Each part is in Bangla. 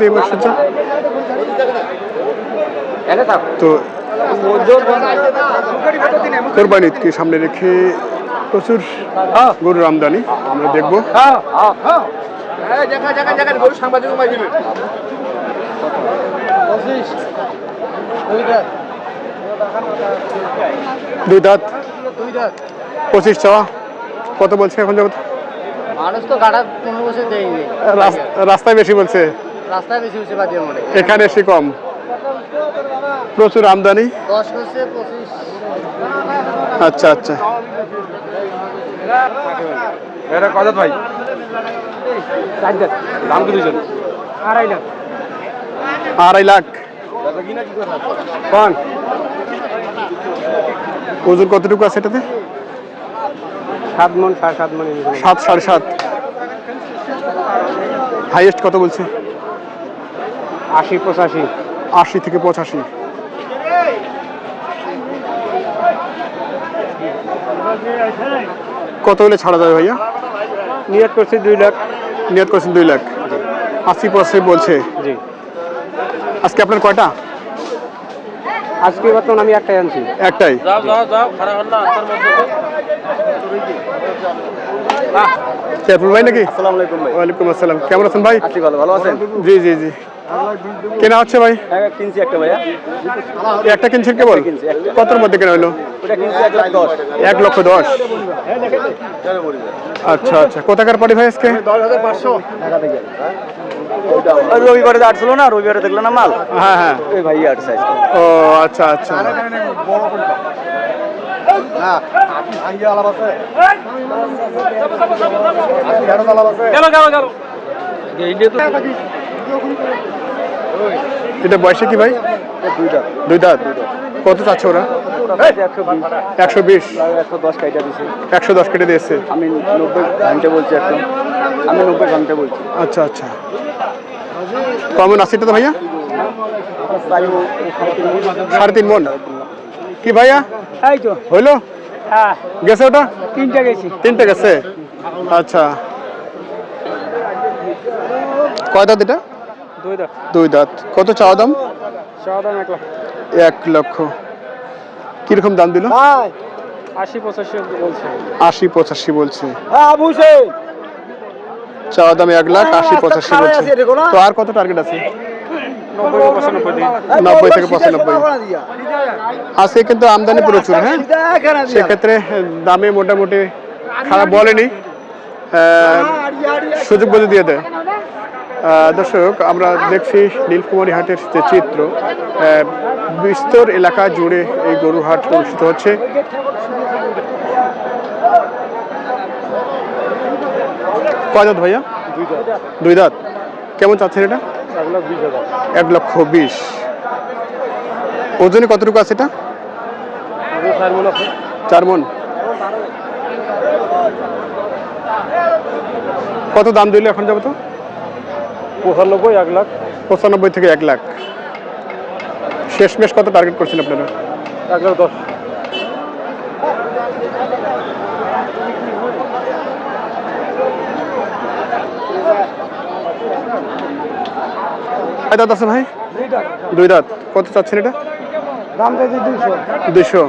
দিয়ে বসেছে তো কোরবানি ঈদকে সামনে রেখে প্রচুর গরুর আমদানি আমরা দেখব। দুই দাঁত? পঁচিশ চাওয়া? কত বলছে এখন জগৎ মানুষ তো গাড়া পনেরো বছর দেয়নি। রাস্তায় বেশি বলছে। রাস্তায় বেশি হচ্ছে বাদিয়ে মোড়ে এখানে এসে কম। প্রচুর আমদানি। দশ হচ্ছে পঁচিশ। আচ্ছা আচ্ছা। এটা কত ভাই? দাম কি দুজন আড়াই লাখ। কোন ওজন কতটুকু আছে এটাতে? সাত মন সাড়ে সাত মন সাত সাড়ে সাত। হাইয়েস্ট কত বলছে? আশি পঁচাশি। আশি থেকে পঁচাশি। কত হলে ছাড়া যাবে ভাইয়া? নিয়ত করছি দুই লাখ। নিয়ত করছেন দুই লাখ। আশি পার্সেন্ট বলছে। জি। আজকে আপনার কয়টা? আজকে বর্তমান আমি একটাই আনছি। একটাই। যাও যাও যাও খারাপ হল না তার মধ্যে শেরপুর ভাই নাকি? আসসালামু আলাইকুম ভাই। ওয়ালাইকুম আসসালাম। কেমন আছেন ভাই? আছি ভালো ভালো আছেন? জি জি জি। কেনা হচ্ছে ভাই? হ্যাঁ কিনছি একটা ভাইয়া। একটা কিনছেন কেবল। কতর মধ্যে কেনা হলো? এক লক্ষ দশ? আচ্ছা আচ্ছা। কোথাকার পার্টি ভাই আজকে? রবিবারে আটছিল না রবিবারে দেখল না মাল। হ্যাঁ হ্যাঁ। ভাই আটছে ও আচ্ছা আচ্ছা। এটা বয়সে কি ভাই? দুইটা। দুই দাঁত। কত চাচ্ছে ওরা? একশো বিশ। একশো দশ কাইটা দিছি একশো দশ কেটে দিয়েছে। আমি নব্বই ঘণ্টা বলছি একটা আমি নব্বই ঘণ্টা বলছি। আচ্ছা আচ্ছা। কমন আশিটা তো ভাইয়া? সাড়ে তিন মন। কি ভাইয়া? এই তো। হইল? হ্যাঁ। গেছে ওটা? তিনটা গেছি। তিনটে গেছে? আচ্ছা। কয় দাঁত এটা? দুই দাঁত। কত চাওয়া দাম? সাদা এক লাখ এক লক্ষ। কীরকম দাম দিল? আশি পঁচাশি বলছে। আশি পঁচাশি বলছে। হ্যাঁ চাওয়া দাম এক লাখ আশি পঁচাশি বলছে। তো আর কত টার্গেট আছে? নব্বই থেকে পঁচানব্বই। আজকে কিন্তু আমদানি প্রচুর হ্যাঁ? সেক্ষেত্রে দামে মোটামুটি খারাপ বলেনি। সুযোগ বুঝে দিয়ে দেয়। দর্শক আমরা দেখছি নীলকুমারী হাটের যে চিত্র বিস্তর এলাকা জুড়ে এই গরুর হাট অনুষ্ঠিত হচ্ছে। কয় দাঁত ভাইয়া? দুই দাঁত। কেমন চাচ্ছেন এটা? এক লক্ষ বিশ। ওজনে কতটুকু আছে এটা? চার মন। কত দাম দিল এখন যাব তো? পঁচানব্বই এক লাখ। পঁচানব্বই থেকে এক লাখ। শেষমেশ কত টার্গেট করছেন আপনারা? এক লাখ দশ। কয় দাঁত আছে ভাই? দুই দাঁত। কত চাচ্ছেন এটা? দাম চাইছি দুইশো। দুইশো।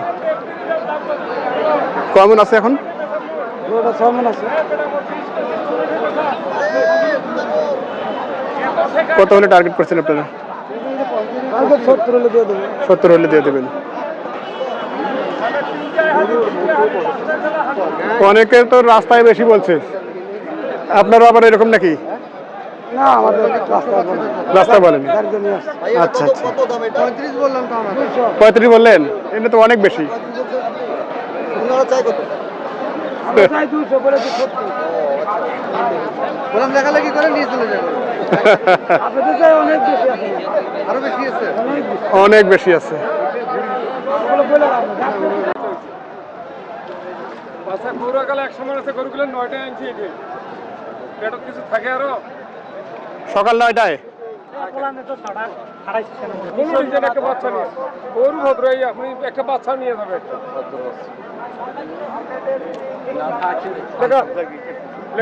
কেমন আছে এখন? আছে। কত হলে টার্গেট করছেন আপনারা? সত্তর হলে দিয়ে দেবো সত্তর হলে দিয়ে দেবেন। অনেকে তো রাস্তায় বেশি বলছে। আপনারা আবার এরকম নাকি? না রাস্তা বলেন আচ্ছা আচ্ছা। পঁয়ত্রিশ বললাম তো আমার পঁয়ত্রিশ বললেন? এটা তো অনেক বেশি। লেখালেখি করে নিয়ে চলে যাবে? অনেক বেশি আছে। কালে এক সময় আছে গরুগুলো নয়টা আনছি এটি। পেটত কিছু থাকে আরও? সকাল নয়টায়? কোনো রিজেন একটা বাচ্চা নিয়ে। গরু ভদ্র এই আপনি একটা বাচ্চা নিয়ে যাবে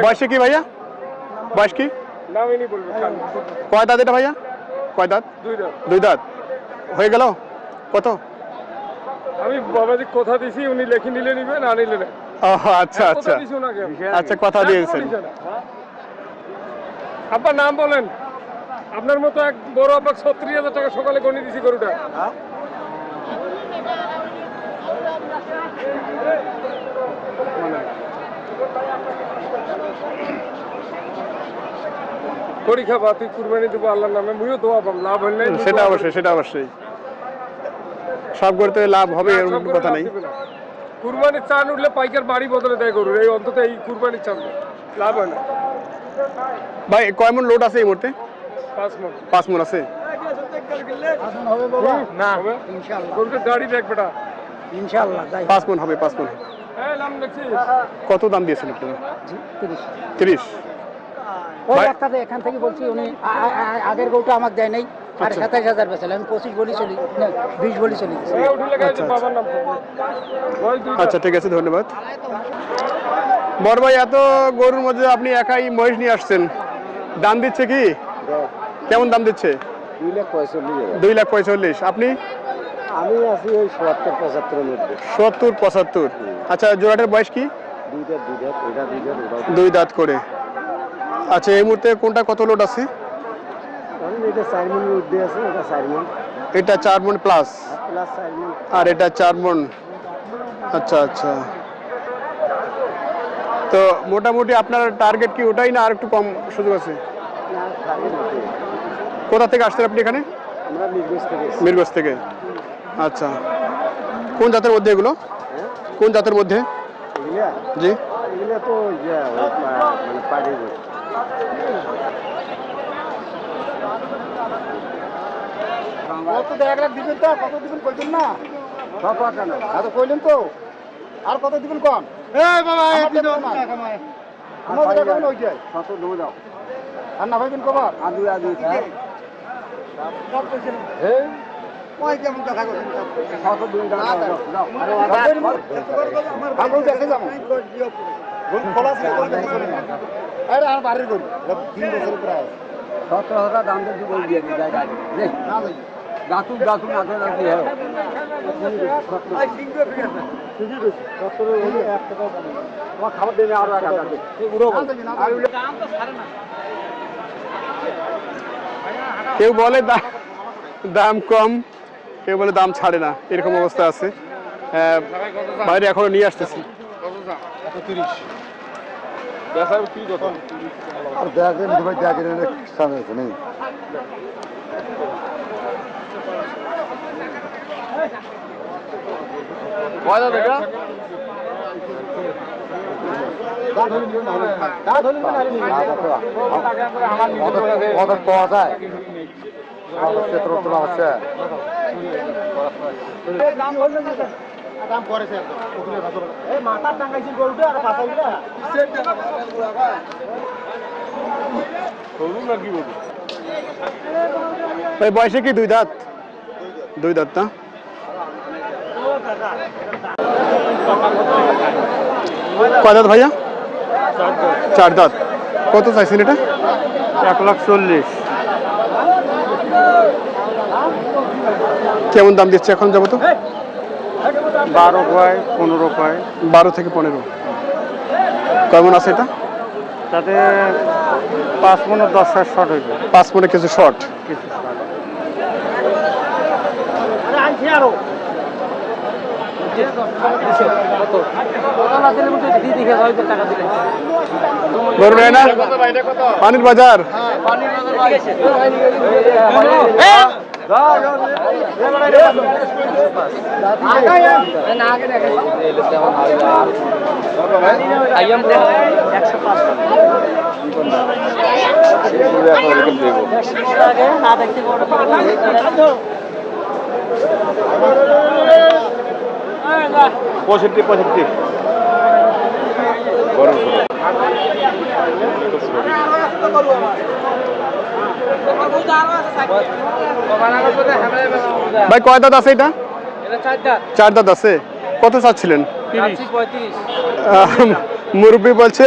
বয়সে কি ভাইয়া? বয়স কি? নামিনি বলবে কয় দাঁত এটা ভাইয়া? কয় দাঁত? দুই দাম দুই দাঁত। হয়ে গেল? কত? আমি বাবাজি কথা দিছি উনি লেখি নিলে নিবে না নিলে না। ও আচ্ছা আচ্ছা। আচ্ছা কথা দিয়েছেন। আপনার নাম বলেন। আপনার মতো এক বড় আপনার ছত্রিশ হাজার টাকা সকালে গণি দিছি গরুটা। করি খাবা তুই কুরবানি দেবো আল্লাহর নামে মুইও দোয়া পাম লাভ হইলে নাই, সেটা অবশ্যই সেটা অবশ্যই। সব করতে লাভ হবে। এরকম কথা নাই। কুরবানির চান উঠলে পাইকার বাড়ি বদলে দেয় গরু এই অন্তত এই কুরবানির চান লাভ হয় না। ভাই কয় মন লোড আছে এই মুহূর্তে? পাঁচ মন। পাঁচ মন আছে? না গরুটা গাড়ি দেখ বেটা। ইনশাআল্লাহ পাঁচ মন হবে পাঁচ মন। হ্যাঁ নাম দেখছিস? কত দাম দিয়েছেন আপনারা? তিরিশ। ওই যে এখান থেকে বলছি উনি আ- আ- আ- আগের গরুটা আমাকে দেয় নাই আর আচ্ছা। সাতাইশ হাজার বেচাল আমি পঁচিশ বলি চলি না বিশ বলি চলি দুই আচ্ছা ঠিক আছে ধন্যবাদ। বড় ভাই এত গরুর মধ্যে আপনি একাই মহিষ নিয়ে আসছেন। দাম দিচ্ছে কি? কেমন দাম দিচ্ছে? দুই লাখ পঁয়ষট্টি দুই লাখ পঁয়তাল্লিশ। আপনি? আমি আছি ওই সত্তর পঁচাত্তরের মধ্যে। সত্তর পঁচাত্তর। আচ্ছা জোড়াটার বয়স কি? দুই দাঁত করে। আচ্ছা এই মুহূর্তে কোনটা কত লোড আছে? এটা চার আছে এটা চার মিনিট এটা চার মন প্লাস প্লাস চার মিনিট আর এটা চার মন আচ্ছা আচ্ছা। তো মোটামুটি আপনার টার্গেট কি ওটাই না আর একটু কম সুযোগ আছে? কোথা থেকে আসছেন আপনি এখানে? নির্দেশ থেকে মিরগঞ্জ থেকে। আচ্ছা। কোন জাতের মধ্যে এগুলো? কোন জাতের মধ্যে? জি। তো কত এক লাখ দিবেন তো কত দিবেন কইতেন না? কত টাকা না? আর কইলেন তো আর কত দিবেন কম আর না ভাইবেন কবার? কইছেন দেখে যাব। গোল খোলা আছে গোল দেখে। চলে না আরে আর বাড়ির গোল তিন বছর প্রায় সতেরো হাজার দাম দিয়ে না না হ্যাঁ? খাবার দেবে আরও এক হাজার কেউ বলে দা- দাম কম কেউ বলে দাম ছাড়ে না। এরকম অবস্থা আছে। আহ, বাইরে এখনও নিয়ে আসতেছি। আর দেখেন ভাই দেখেন সামনে আছে নেই কত পাওয়া যায়। সতেরো তোলা হচ্ছে দাম করেছে এই মাথার টাঙ্গাইছিল গরুটা আর পাতাইলা ভাই বয়সে কি দুই দাঁত? দুই দাঁত না? কয় দাঁত ভাইয়া? চার দাঁত। কত চাইছেন এটা? এক লাখ চল্লিশ। কেমন দাম দিচ্ছে এখন যাব তো? বারো কয় পনেরো কয়? বারো থেকে পনেরো। কেমন আছে এটা? তাতে পাঁচ মনে দশ হাজার শর্ট হইবে। পাঁচ মনে কিছু শর্ট কিছু short। গরু নেয় না বাজার পঁয়ষট্টি পঁয়ষট্টি ভাই, কয় দাঁত আছে এটা? চার দাঁত আছে। কত চাচ্ছিলেন? মুরব্বী বলছে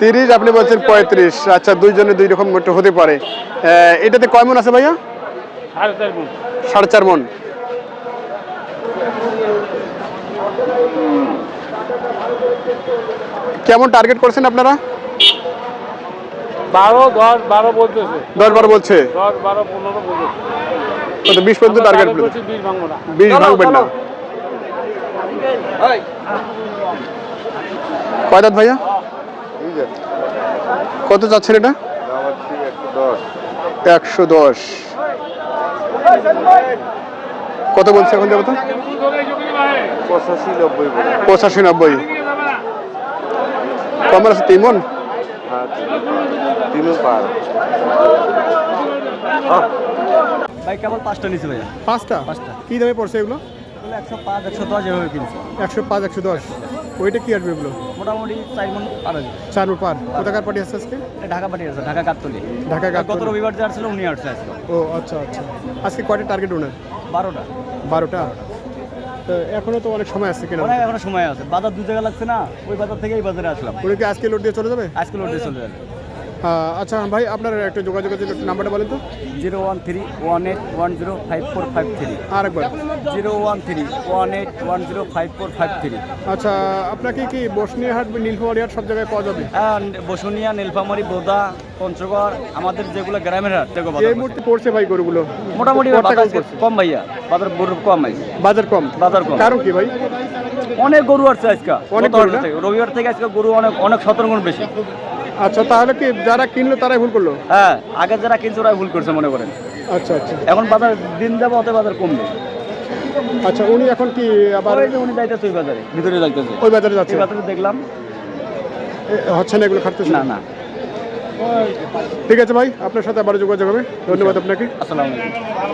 তিরিশ, আপনি বলছেন পঁয়ত্রিশ। আচ্ছা দুইজনে দুই রকম হতে পারে। এটাতে কয় মন আছে ভাইয়া? সাড়ে চার মন। কেমন টার্গেট করছেন আপনারা? বারো দশ বারো বলতেছে। দশ বারো বলছে? দশ বারো পনেরো বলতেছে। কত বিশ পর্যন্ত টার্গেট বলছি বিশ ভাঙবো না। বিশ ভাঙবেন না। কয় দাঁত ভাইয়া? কত চাচ্ছেন এটা? একশো দশ। কত বলছে এখন দেবো তো পঁচাশি নব্বই। বলে পঁচাশি নব্বই। কম আছে তিন মন? পার। ভাই কেবল পাঁচটা নিচে ভাইয়া। পাঁচটা? পাঁচটা। কি দামে পড়ছে এগুলো? একশো পাঁচ একশো দশ এভাবে কিনছি। একশো পাঁচ একশো দশ। ওইটা কি আসবে এগুলো? মোটামুটি চার মন পারা চার মণ পার। কোথাকার পার্টি আসছে আজকে? ঢাকা পাঠিয়ে আছে ঢাকা গাবতলি। ঢাকা গত গাবতলী। রবিবার যে আসছিল উনি আসছে আজকে। ও আচ্ছা আচ্ছা। আজকে কয়টা টার্গেট ওনার? বারোটা। বারোটা? তো এখনও তো অনেক সময় আছে কেনা এখনও সময় আছে। বাজার দু জায়গা লাগছে না ওই বাজার থেকে এই বাজারে আসলাম। উনি কি আজকে লোড দিয়ে চলে যাবে? আজকে লোড দিয়ে চলে যাবে। আচ্ছা ভাই আপনার একটা যোগাযোগের জন্য একটু নাম্বারটা বলেন তো। Zero one three one eight one zero five four five three. আর একবার zero one three one eight one zero five four five three. আচ্ছা আপনাকে কি বসনিয়াহাট নীলফামারী হাট সব জায়গায় পাওয়া যাবে? হ্যাঁ বসুনিয়া নীলফামারী বোদা পঞ্চগড় আমাদের যেগুলো গ্রামের হাট বাজার এই মুহূর্তে পড়ছে ভাই গরুগুলো। মোটামুটি কম ভাইয়া বাজার গরু কম ভাই। বাজার কম? বাজার কম। কারণ কি ভাই? অনেক গরু আসছে আজকে। অনেক? থেকে। রবিবার থেকে আজকে গরু অনেক অনেক সতেরো গুণ বেশি। আচ্ছা তাহলে কি যারা কিনলো তারাই ভুল করল? হ্যাঁ আগে যারা কিনছে ওরা ভুল করছে মনে করেন। আচ্ছা আচ্ছা। এখন বাজার দিন যাবে অত বাজার কমবে। আচ্ছা উনি এখন কি আবার ওই যে উনি যাইতেছে ওই বাজারে। ভিতরে যাইতেছে। ওই বাজারে যাচ্ছে? এই বাজারে দেখলাম। এ, হচ্ছে না এগুলো খাটতেছে? না না। ঠিক আছে ভাই আপনার সাথে আবার যোগাযোগ হবে। ধন্যবাদ আপনাকে। আসসালামু আলাইকুম।